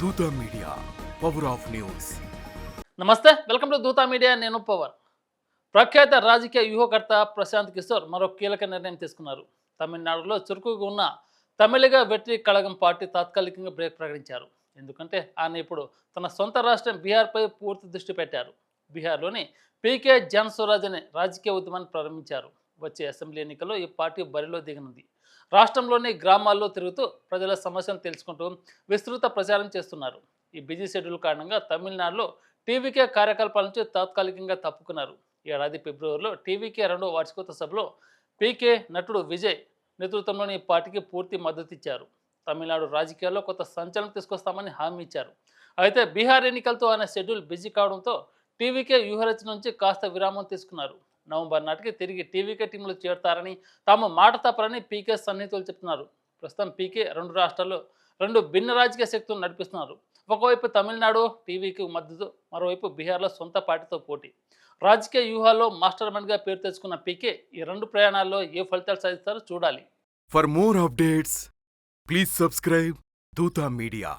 Dootha media power of news నమస్తే welcome to Dootha media నేను power. ప్రఖ్యాత రాజకీయ వ్యూహకర్త ప్రశాంత్ కిషోర్ మరో కీలక నిర్ణయం తీసుకున్నారు. తమిళనాడులో చురుకుగా ఉన్న తమిళగా వెట్రి కళగం పార్టీ తాత్కాలికంగా బ్రేక్ ప్రకటించారు. ఎందుకంటే ఆయన ఇప్పుడు తన సొంత రాష్ట్రం బీహార్పై పూర్తి దృష్టి పెట్టారు. బీహార్లోని పీకే జన్ స్వరాజ్ అనే రాజకీయ ఉద్యమాన్ని ప్రారంభించారు. వచ్చే అసెంబ్లీ ఎన్నికల్లో ఈ పార్టీ బరిలో దిగనుంది. రాష్ట్రంలోని గ్రామాల్లో తిరుగుతూ ప్రజల సమస్యను తెలుసుకుంటూ విస్తృత ప్రచారం చేస్తున్నారు. ఈ బిజీ షెడ్యూల్ కారణంగా తమిళనాడులో టీవీకే కార్యకలాపాల నుంచి తాత్కాలికంగా తప్పుకున్నారు. ఏడాది ఫిబ్రవరిలో టీవీకే రెండో వార్షికోత్సవ సభలో పీకే నటుడు విజయ్ నేతృత్వంలోని ఈ పార్టీకి పూర్తి మద్దతు ఇచ్చారు. తమిళనాడు రాజకీయాల్లో కొత్త సంచలనం తీసుకొస్తామని హామీ ఇచ్చారు. అయితే బీహార్ ఎన్నికలతో ఆయన షెడ్యూల్ బిజీ కావడంతో టీవీకే వ్యూహరచన నుంచి కాస్త విరామం తీసుకున్నారు. నవంబర్ నాటికి తిరిగి టీవీకే టీంలో చేరుతారని తాము మాట తప్పరని పీకే సన్నిహితులు చెప్తున్నారు. ప్రస్తుతం పీకే రెండు రాష్ట్రాల్లో రెండు భిన్న రాజకీయ శక్తులు నడిపిస్తున్నారు. ఒకవైపు తమిళనాడు టీవీకి మద్దతు మరోవైపు బీహార్లో సొంత పార్టీతో పోటీ. రాజకీయ వ్యూహాల్లో మాస్టర్ మైండ్గా పేరు తెచ్చుకున్న పీకే ఈ రెండు ప్రయాణాల్లో ఏ ఫలితాలు సాధిస్తారో చూడాలి. For more updates please subscribe Dootha media